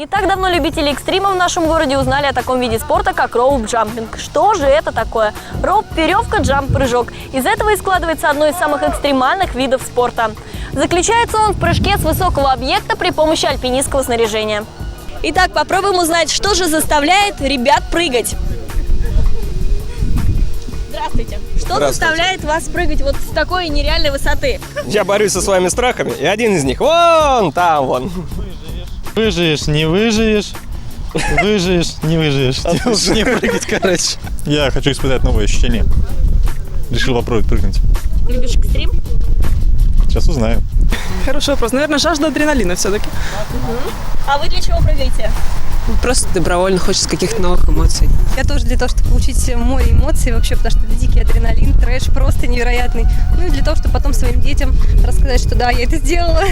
Не так давно любители экстрима в нашем городе узнали о таком виде спорта, как роуп-джампинг. Что же это такое? Роуп – веревка, джамп – прыжок. Из этого и складывается одно из самых экстремальных видов спорта. Заключается он в прыжке с высокого объекта при помощи альпинистского снаряжения. Итак, попробуем узнать, что же заставляет ребят прыгать. Здравствуйте. Что Здравствуйте. заставляет вас прыгать вот с такой нереальной высоты? Я борюсь со своими страхами, и один из них вон там вон. Выживешь, не выживешь. Выживешь, не выживешь. Лучше не прыгать, короче. Я хочу испытать новые ощущения. Решил попробовать прыгнуть. Любишь экстрим? Сейчас узнаю. Хороший вопрос. Наверное, жажда адреналина все-таки. А вы для чего прыгаете? Просто добровольно хочется каких-то новых эмоций. Я тоже для того, чтобы получить море эмоций вообще, потому что это дикий адреналин, трэш просто невероятный. Ну и для того, чтобы потом своим детям рассказать, что да, я это сделала.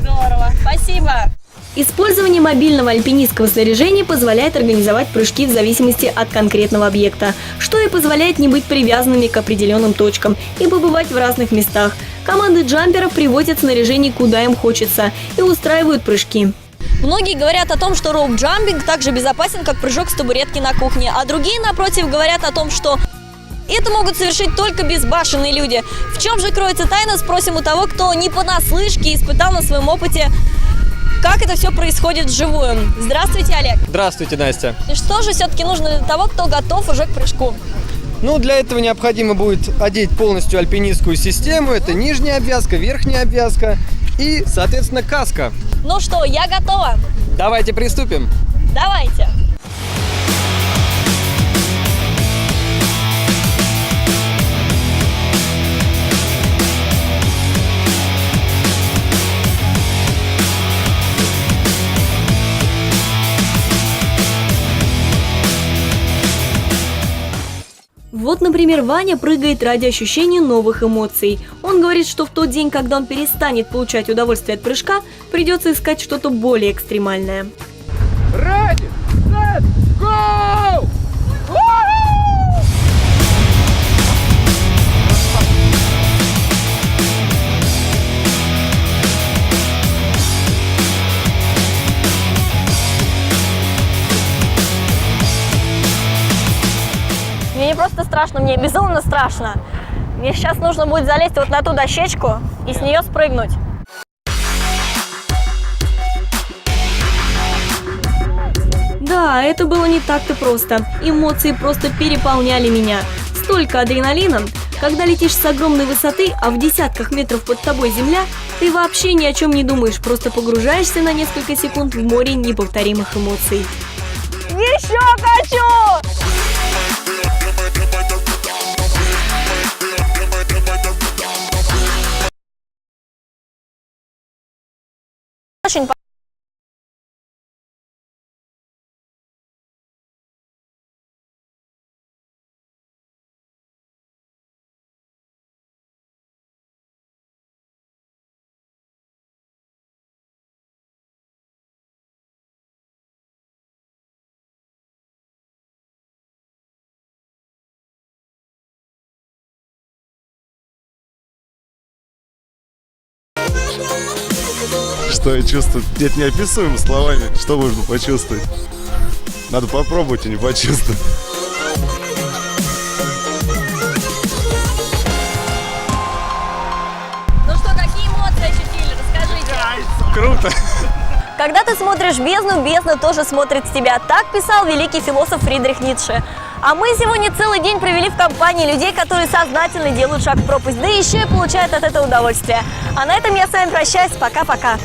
Здорово. Спасибо. Использование мобильного альпинистского снаряжения позволяет организовать прыжки в зависимости от конкретного объекта, что и позволяет не быть привязанными к определенным точкам и побывать в разных местах. Команды джамперов привозят снаряжение куда им хочется и устраивают прыжки. Многие говорят о том, что роуп-джампинг так же безопасен, как прыжок с табуретки на кухне, а другие, напротив, говорят о том, что это могут совершить только безбашенные люди. В чем же кроется тайна, спросим у того, кто не понаслышке испытал на своем опыте, как это все происходит вживую. Здравствуйте, Олег. Здравствуйте, Настя. И что же все-таки нужно для того, кто готов уже к прыжку? Ну, для этого необходимо будет одеть полностью альпинистскую систему. Это нижняя обвязка, верхняя обвязка и, соответственно, каска. Ну что, я готова. Давайте приступим. Давайте. Вот, например, Ваня прыгает ради ощущения новых эмоций. Он говорит, что в тот день, когда он перестанет получать удовольствие от прыжка, придется искать что-то более экстремальное. Ready, Мне не просто страшно, мне безумно страшно. Мне сейчас нужно будет залезть вот на ту дощечку и с нее спрыгнуть. Да, это было не так-то просто. Эмоции просто переполняли меня. Столько адреналина. Когда летишь с огромной высоты, а в десятках метров под тобой земля, ты вообще ни о чем не думаешь, просто погружаешься на несколько секунд в море неповторимых эмоций. Еще хочу! discussion Что я чувствую? Это неописуемо словами. Что можно почувствовать? Надо попробовать и не почувствовать. Ну что, какие эмоции ощутили? Расскажите. Круто! Когда ты смотришь бездну, бездна тоже смотрит с тебя. Так писал великий философ Фридрих Ницше. А мы сегодня целый день провели в компании людей, которые сознательно делают шаг в пропасть, да еще и получают от этого удовольствие. А на этом я с вами прощаюсь. Пока-пока.